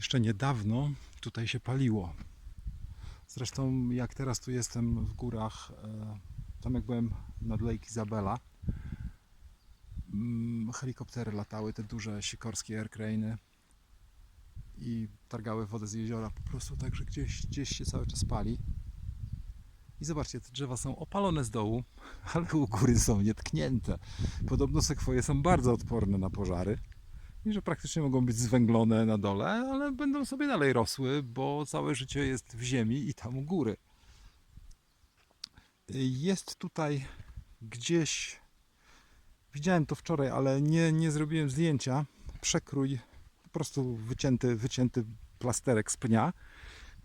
Jeszcze niedawno tutaj się paliło. Zresztą jak teraz tu jestem w górach, e, tam jak byłem nad Lake Isabella, mm, helikoptery latały, te duże sikorskie aircrane'y i targały wodę z jeziora po prostu tak, że gdzieś, gdzieś się cały czas pali. I zobaczcie, te drzewa są opalone z dołu, ale u góry są nietknięte. Podobno sekwoje są bardzo odporne na pożary i że praktycznie mogą być zwęglone na dole, ale będą sobie dalej rosły, bo całe życie jest w ziemi i tam u góry. Jest tutaj gdzieś, widziałem to wczoraj, ale nie, nie zrobiłem zdjęcia, przekrój, po prostu wycięty, wycięty plasterek z pnia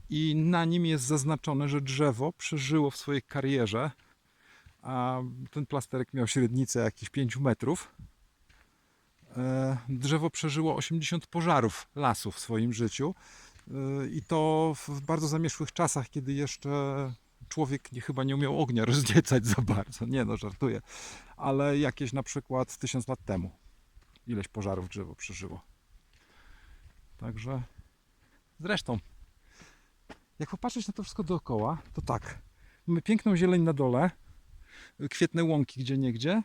i na nim jest zaznaczone, że drzewo przeżyło w swojej karierze, a ten plasterek miał średnicę jakichś 5 metrów. E, Drzewo przeżyło 80 pożarów lasu w swoim życiu E, i to w bardzo zamieszłych czasach, kiedy jeszcze człowiek nie, chyba nie umiał ognia rozdziecać za bardzo. Nie no, żartuję. Ale jakieś na przykład 1000 lat temu ileś pożarów drzewo przeżyło. Także zresztą jak popatrzeć na to wszystko dookoła, to tak. Mamy piękną zieleń na dole, kwietne łąki gdzie niegdzie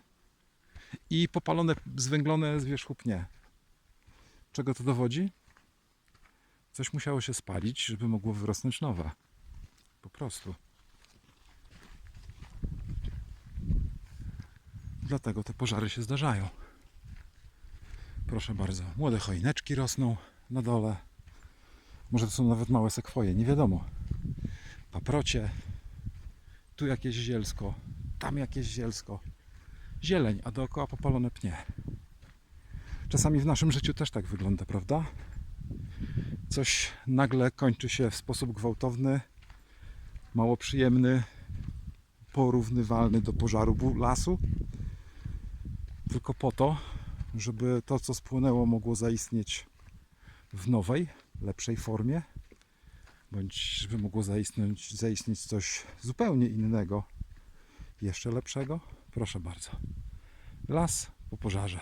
i popalone, zwęglone z wierzchu pnie. Czego to dowodzi? Coś musiało się spalić, żeby mogło wyrosnąć nowe. Po prostu. Dlatego te pożary się zdarzają. Proszę bardzo, młode choineczki rosną na dole. Może to są nawet małe sekwoje, nie wiadomo. Paprocie, tu jakieś zielsko, tam jakieś zielsko. Zieleń, a dookoła popalone pnie. Czasami w naszym życiu też tak wygląda, prawda? Coś nagle kończy się w sposób gwałtowny, mało przyjemny, porównywalny do pożaru lasu. Tylko po to, żeby to, co spłonęło, mogło zaistnieć w nowej, lepszej formie, bądź żeby mogło zaistnieć, zaistnieć coś zupełnie innego, jeszcze lepszego. Proszę bardzo. Las po pożarze.